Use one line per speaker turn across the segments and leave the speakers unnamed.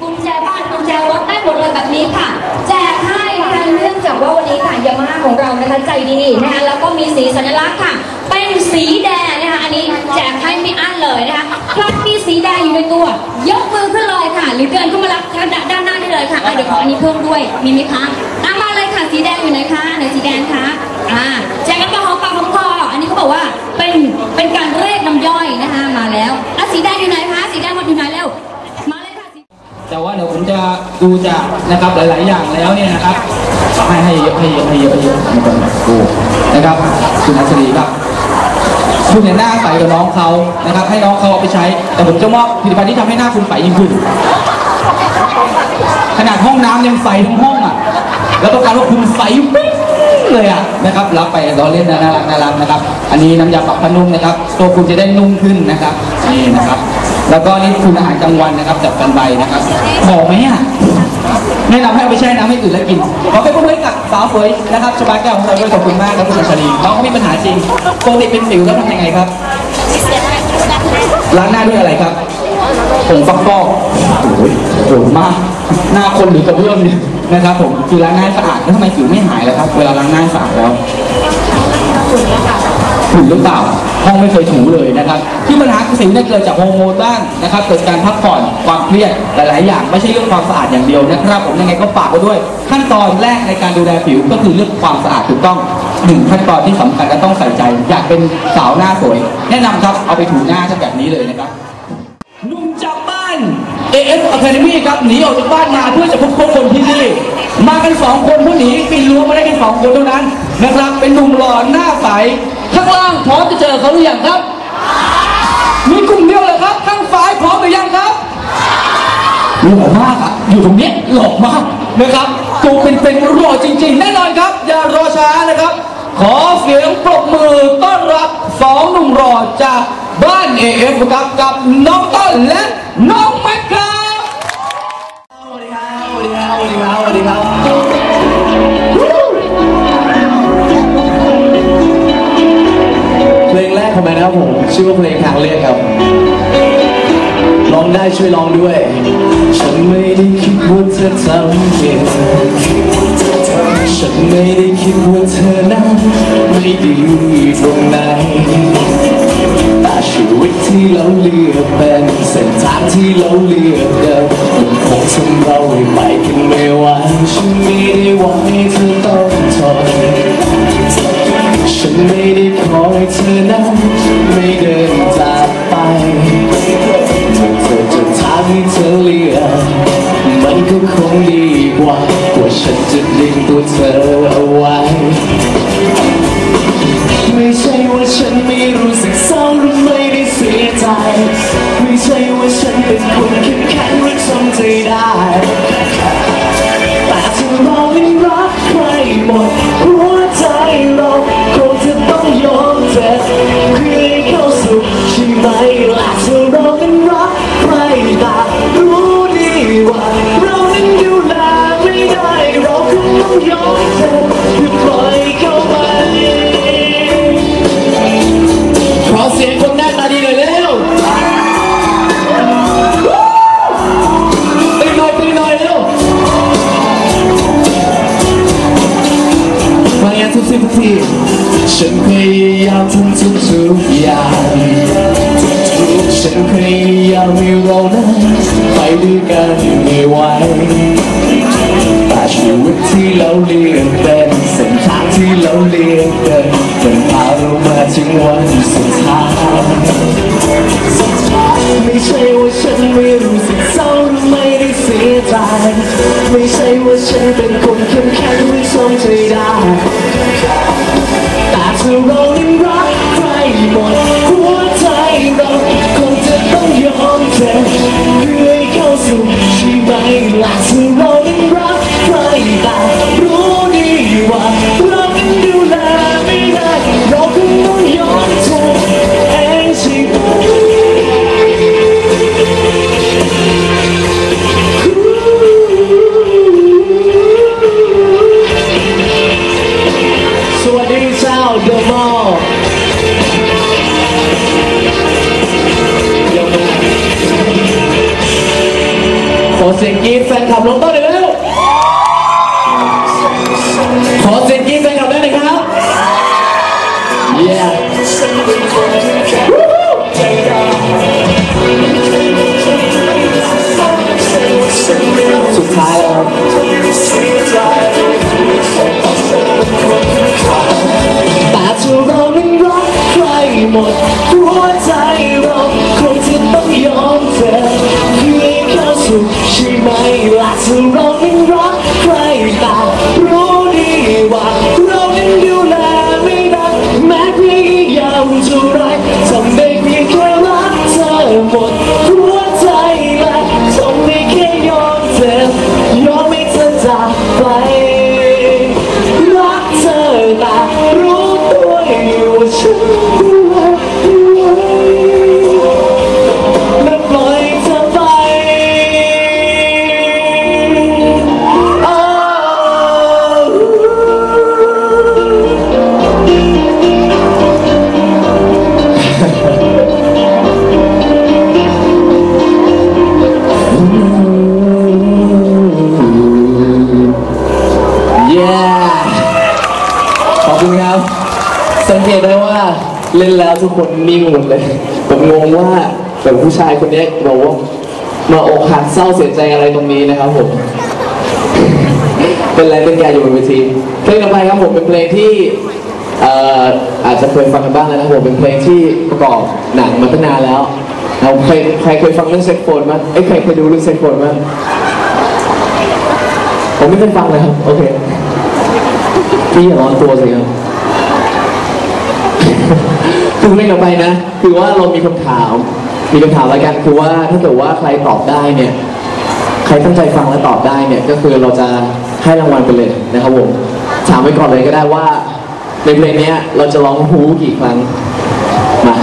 กุญแจบ้านกุญแจรถได้หมดเลยแบบนี้ค่ะ แจกให้นะคะเนื่องจากว่าวันนี้ค่ะยามาฮ่าของเรานะคะใจดีนะคะแล้วก็มีสีสัญลักษณ์ค่ะ เป็นสีแดงนะคะอันนี้แจกให้ไม่อั้นเลยนะคะใครมีสีแดงอยู่ในตัวยกมือขึ้นเลยค่ะ หรือเดินเข้ามารับด้านหน้าได้เลยค่ะเดี๋ยวขออันนี้เพิ่มด้วยมีไหมคะอะมาเลยค่ะสีแดงอยู่ไหนคะไหนสีแดงคะอ่าแจกกันปหอมปากหอมคออันนี้เขาบอกว่าเป็นเป็นการ ดู
จากนะครับหลาย ๆ อย่างแล้วเนี่ยนะครับให้ให้เยอะให้เยอะให้เยอะให้เยอะไม่ต้องแบบกูนะครับคุณอัศรีครับคุณเนี่ยหน้าใสกับน้องเขานะครับ ให้น้องเขาเอาไปใช้ แต่ผมจะมอบผลิตภัณฑ์ที่ทำให้หน้าคุณใสยิ่งขึ้น ขนาดห้องน้ำยังใสทั้งห้องอะ แล้วประกันว่าคุณใสปิ๊งเลยอะนะครับรับไปล้อเล่นนะน่ารักน่ารักนะครับ อันนี้น้ำยาปรับผ้านุ่มนะครับ ตัวคุณจะได้นุ่มขึ้นนะครับนี่นะครับ แล้วก็นี่คุณอาหารกลางวันนะครับจากกันใบนะครับหอไหมอะ แนะนำให้เอาไปแช่น้ำให้ตื่นแล้วกินขอเป็นผู้บริกับสาวสวยนะครับชบาแก้วของเราด้วยขอบคุณมากครับคุณอัญชลีน้องเขามีปัญหาจริงปกติเป็นสิวแล้วทำยังไงครับล้างหน้าด้วยอะไรครับผงฟักฟอกโอ้ยโหดมาก หน้าคนหรือกระเบื้องเนี่ยนะครับผมคือล้างหน้าให้สะอาดแล้วทำไมสิวไม่หายล่ะครับ เวลาล้างหน้าให้สะอาดแล้ว ถูหรือเปล่า ห้องไม่เคยถูเลยนะครับ ที่ปัญหาคือสิวเนี่ยเกิดจากฮอร์โมนบ้างนะครับ เกิดการพักผ่อนความเครียดหลาย ๆ อย่างไม่ใช่เรื่องความสะอาดอย่างเดียวนะครับ ผมยังไงก็ฝากไว้ด้วย ขั้นตอนแรกในการดูแลผิวก็คือเรื่องความสะอาดถูกต้องหนึ่งขั้นตอนที่สำคัญและต้องใส่ใจ อยากเป็นสาวหน้าสวย แนะนำครับเอาไปถูหน้าซะแบบนี้เลยนะครับ หนุ่มจากบ้าน AF Academy ครับหนีออกจากบ้านมาเพื่อจะพบคนที่นี่มากันสองคนผู้หนีปีนรั้วมาได้แค่สองคนเท่านั้นนะครับเป็นหนุ่มหล่อหน้าใสข้างล่างพร้อมจะเจอเขาหรือยังครับ มีกลุ่มเดียวเลยครับข้างซ้ายพร้อมหรือยังครับหล่อมากอะอยู่ตรงนี้หล่อมากนะครับตัวเป็นๆหล่อจริง ๆ แน่นอนครับ อย่ารอช้านะครับ ขอเสียงปรบมือต้อนรับสองหนุ่มหล่อจากบ้าน AF ครับกับน้องต้นและน้องแม็กครับสวัสดีครับ วัสดีครับสวัสดีครับเพลงแรกของแมนนะครับผมชื่อว่าเพลงทางเลือกครับร้องได้ช่วยร้องด้วย ฉันไม่ได้คิดว่าเธอทำผิดฉันไม่ได้คิดว่าเธอนั้นไม่ดีตรงไหนแต่ชีวิตที่เราเลือกเป็นเส้นทางที่เราเลือก ให้เธอนั้นไม่เดินจากไปถ้าเธอจะทางให้เธอเลือกมันก็คงดีกว่ากว่าฉันจะดึงตัวเธอ กันไม่ไหวแต่ชีวิตที่เราเลี้ยงเป็นเส้นทางที่เราเลี้ยงเดินจนพาเรามาถึงวันสุดท้ายไม่ใช่ว่าฉันไม่รู้สึกเศร้าหรือไม่ได้เสียใจไม่ใช่ว่าฉันเป็นคน ขอเสียงกรี๊ดแฟนคลับได้ไหมครับ yeah สุดท้ายแล้วครับแต่ถ้าเรานั้นรักใครหมด คุณครับ สังเกตได้ว่าเล่นแล้วทุกคนนิ่งหมดเลยผมงงว่าแบบผู้ชายคนนี้บอกว่ามาอกหักเศร้าเสียใจอะไรตรงนี้นะครับผม เป็นอะไรเป็นแกอยู่บนเวทีเพลงต่อไปครับผมเป็นเพลงที่เอ่ออาจจะเคยฟังกันบ้างแล้วนะผมเป็นเพลงที่ประกอบหนังมาตั้งนานแล้วเราใครใครเคยฟังเรื่องเซ็กโฟนมั้ยเอ้ยใครเคยดูเรื่องเซ็กโฟนมั้ยผมไม่เคยฟังเลยครับโอเค พี่อย่าร้อนตัวสิครับคือเพลงต่อไปนะ คือว่าเรามีคำถาม มีคำถามอะไรกัน คือว่าถ้าเกิดว่าใครตอบได้เนี่ย ใครตั้งใจฟังและตอบได้เนี่ย ก็คือเราจะให้รางวัลไปเลยนะครับผม ถามไว้ก่อนเลยก็ได้ว่า ในเพลงนี้เราจะร้องฮูกี่ครั้ง มา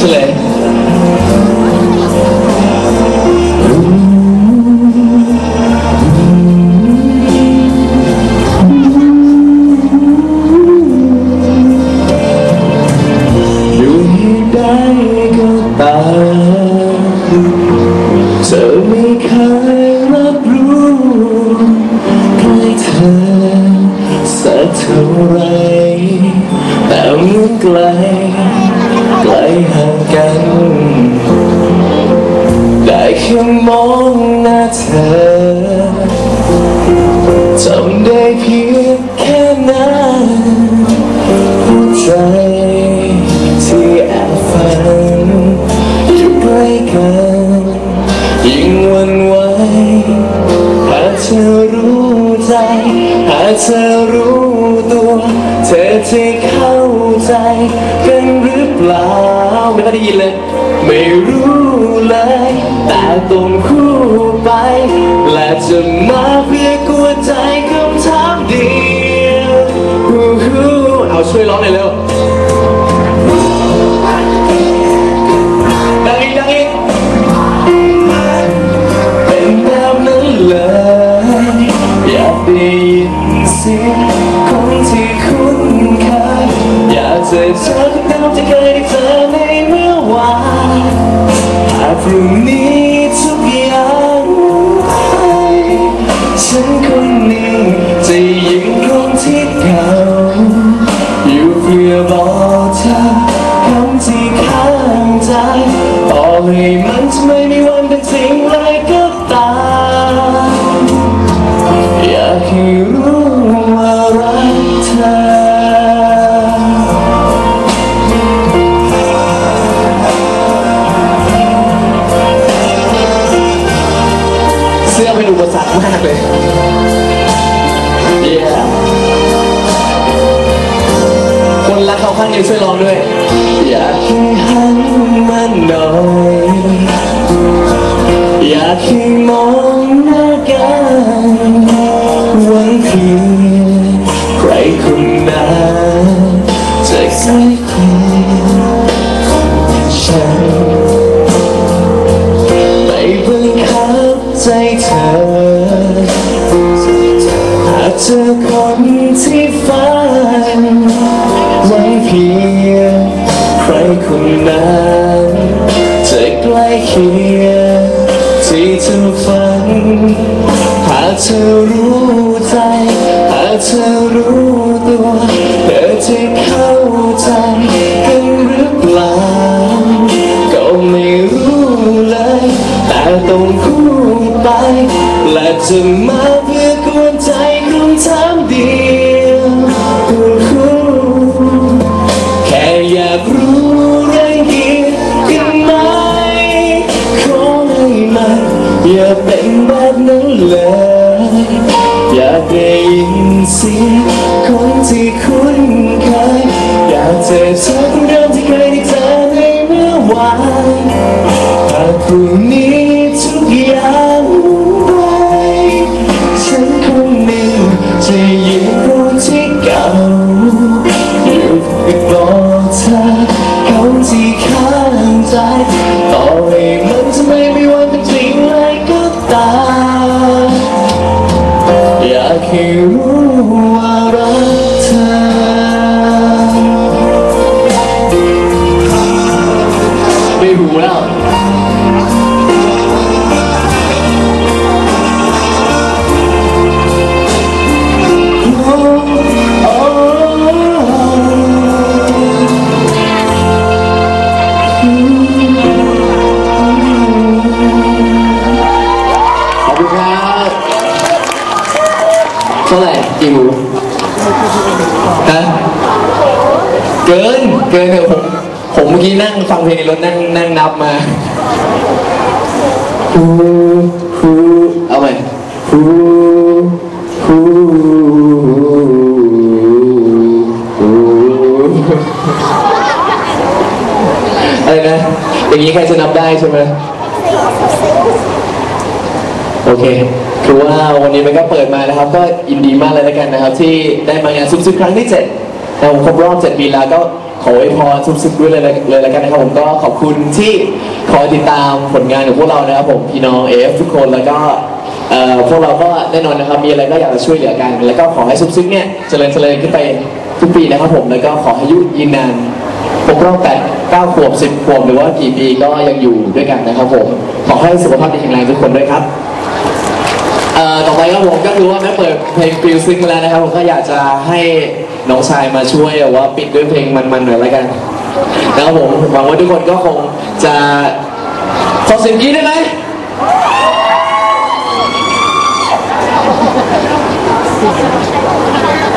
เยิ่งวันไหวหากเธอรู้ใจหากเธอรู้ตัว เธอจะเข้าใจกันหรือเปล่าไม่ได้ยินเลย ไม่รู้เลย แต่ต้องคู่ไป และจะมาเพื่อกวนใจคำถามเดียวเอาช่วยร้องหน่อยเร็วากจะเจอทุกคำที่ มากเลยยี่คนรักเขาข้างในช่วยร้องด้วยอยากให้หันมาหน่อยอยากให้มองหน้ากันหวังเพียงใครคนนั้นจะใส่ รู้ใจหาเธอรู้ตัวเธอจะเข้าใจกันหรือเปล่าก็ไม่รู้เลย แต่ต้องคู่ไปและจะม อยากได้ยินเสียงคนที่คุ้นเคยอยากเจอเธอคนเดิมที่เคยได้เจอในเมื่อวานหากพรุ่งนี้ เกินเถอะผมผมเมื่อกี้นั่งฟังเพลงในรถนั่งนั่งนับมาฮูฮูเอาใหม่ฮูฮูฮูอะไรนะอย่างนี้ใครจะนับได้ใช่ไหมโอเคคือว่าวันนี้มันก็เปิดมานะครับ ก็ยินดีมากเลยแล้วกันนะครับ ที่ได้มางานซุปซิปครั้งที่7เราครบรอบ7ปีแล้วก็ ขออวยพรซุปซิปด้วยเลยเลยแล้วกันนะครับผมก็ขอบคุณที่คอยติดตามผลงานของพวกเรานะครับผมพี่น้องเอฟทุกคนแล้วก็เอ่อพวกเราก็แน่นอนนะครับมีอะไรก็อยากจะช่วยเหลือกัน แล้วก็ขอให้ซุปซิปเนี่ยเจริญเจริญขึ้นไปทุกปีนะครับผมแล้วก็ขอให้อายุยืนนานครบรอบแปดเก้าขวบสิบขวบหรือว่ากี่ปีก็ยังอยู่ด้วยกันนะครับผมขอให้สุขภาพดีแข็งแรงทุกคนด้วยครับเอ่อต่อไปครับผมก็คือว่าแม่เปิดเพลงฟิลซิงมาแล้วนะครับผมก็อยากจะให้ น้องชายมาช่วยว่าปิดด้วยเพลงมันๆหน่อยล้วกันนะครับผมหวังว่าทุกคนก็คงจะขอเสียงกรี๊ดได้ไหม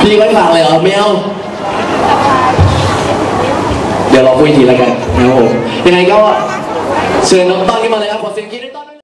พี่ไว้ฟังเลยเหรอไม่เอาเดี๋ยวเราคุยทีล้วกันนะครับผมยังไงก็เชิญน้องต้อนขึ้นมาเลยครับขอเสียงกรี๊ดด้วย